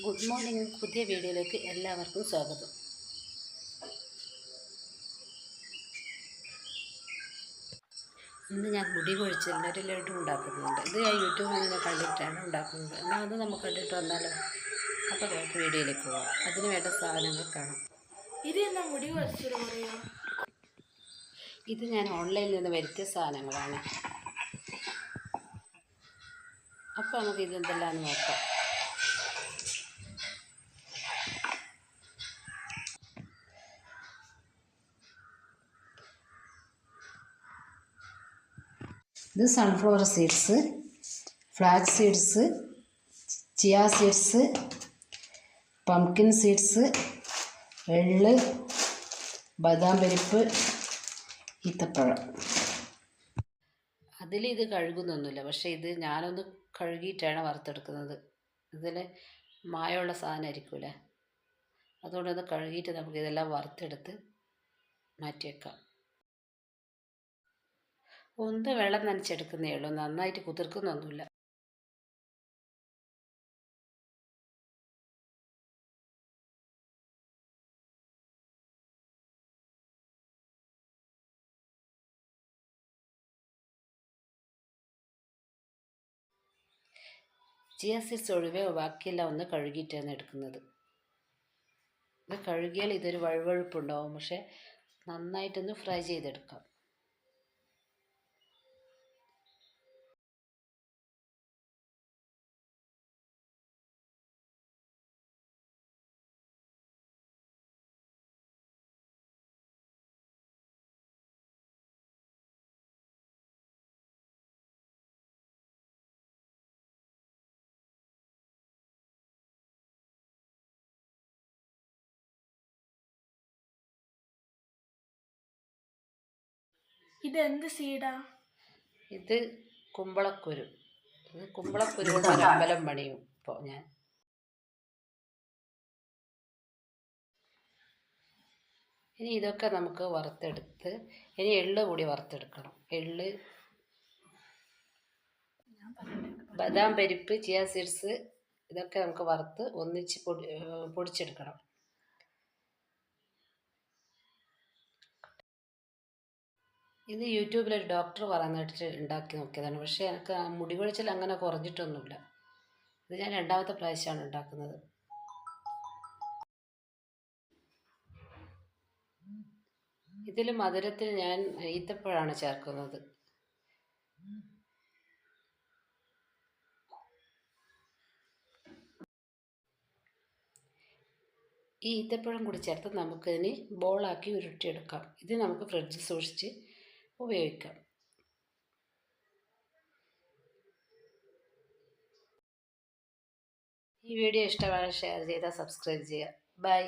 Good morning പുതിയ വീഡിയോയിലേക്ക് എല്ലാവർക്കും സ്വാഗതം. ഇന്ന് ഞാൻ മുടി കൊഴിച്ചലിന്റെ ഒരു ലഡു ഉണ്ടാക്കുന്നുണ്ട്. ഇത് ഞാൻ യൂട്യൂബിൽ നിന്ന് കണ്ടിട്ടാണ് ഉണ്ടാക്കുന്നത്. എന്നാൽ അത് നമുക്ക് കണ്ടിട്ട് വന്നാലോ? അപ്പോൾ നമുക്ക് വീഡിയോയിലേക്ക് പോവാം. അതിന് വേണ്ട സാധനങ്ങൾ കാണാം. ഇത് എന്നാ മുടി ഇത് ഞാൻ ഓൺലൈനിൽ നിന്ന് വരുത്തിയ സാധനങ്ങളാണ്. അപ്പോൾ നമുക്ക് ഇതെന്തെല്ലാം നോക്കാം. ഇത് sunflower seeds flax seeds chia seeds pumpkin seeds എള്ള് ബദാം പരിപ്പ് ഈത്തപ്പഴം. അതിൽ ഇത് കഴുകുന്നൊന്നുമില്ല. പക്ഷേ ഇത് ഞാനൊന്ന് കഴുകിയിട്ടാണ് വറുത്തെടുക്കുന്നത്. ഇതിൽ മായമുള്ള സാധനമായിരിക്കില്ല അതുകൊണ്ടത് കഴുകിയിട്ട് നമുക്ക് ഇതെല്ലാം വറുത്തെടുത്ത് മാറ്റി വെക്കാം ഒന്ന് വെള്ളം നനച്ചെടുക്കുന്നേ ഉള്ളൂ. നന്നായിട്ട് കുതിർക്കുന്നൊന്നുമില്ല. ചിയ സീഡ്സ് ഒഴിവേ ബാക്കിയെല്ലാം ഒന്ന് കഴുകിയിട്ടാണ് എടുക്കുന്നത്. ഇത് കഴുകിയാൽ ഇതൊരു വഴുവഴുപ്പുണ്ടാവും. പക്ഷേ നന്നായിട്ടൊന്ന് ഫ്രൈ ചെയ്തെടുക്കാം. ഇത് എന്ത് സീഡാ? ഇത് കുമ്പളക്കുരു. ഇത് കുമ്പളക്കുരു കൊണ്ട് ഒരു അമ്പലം പണിയും ഇപ്പോൾ ഞാൻ. ഇനി ഇതൊക്കെ നമുക്ക് വറുത്തെടുത്ത് ഇനി എള്ള് കൂടി വറുത്തെടുക്കണം. എള്ള് ബദാം പരിപ്പ് ചിയാ സീഡ്സ് ഇതൊക്കെ നമുക്ക് വറുത്ത് ഒന്നിച്ച് പൊടി പൊടിച്ചെടുക്കണം. ഇത് യൂട്യൂബിൽ ഒരു ഡോക്ടർ പറയുന്നിട്ട് ഉണ്ടാക്കി നോക്കിയതാണ്. പക്ഷേ എനിക്ക് മുടി കൊഴിച്ചിൽ അങ്ങനെ കുറഞ്ഞിട്ടൊന്നുമില്ല. ഇത് ഞാൻ രണ്ടാമത്തെ പ്രാവശ്യമാണ് ഉണ്ടാക്കുന്നത്. ഇതിൽ മധുരത്തിൽ ഞാൻ ഈത്തപ്പഴമാണ് ചേർക്കുന്നത്. ഈ ഈത്തപ്പഴം കൂടി ചേർത്ത് നമുക്കിതിന് ബോളാക്കി ഉരുട്ടിയെടുക്കാം. ഇത് നമുക്ക് ഫ്രിഡ്ജിൽ സൂക്ഷിച്ച് ഉപയോഗിക്കാം. ഈ വീഡിയോ ഇഷ്ടമായ ഷെയർ ചെയ്താൽ സബ്സ്ക്രൈബ് ചെയ്യുക. ബൈ.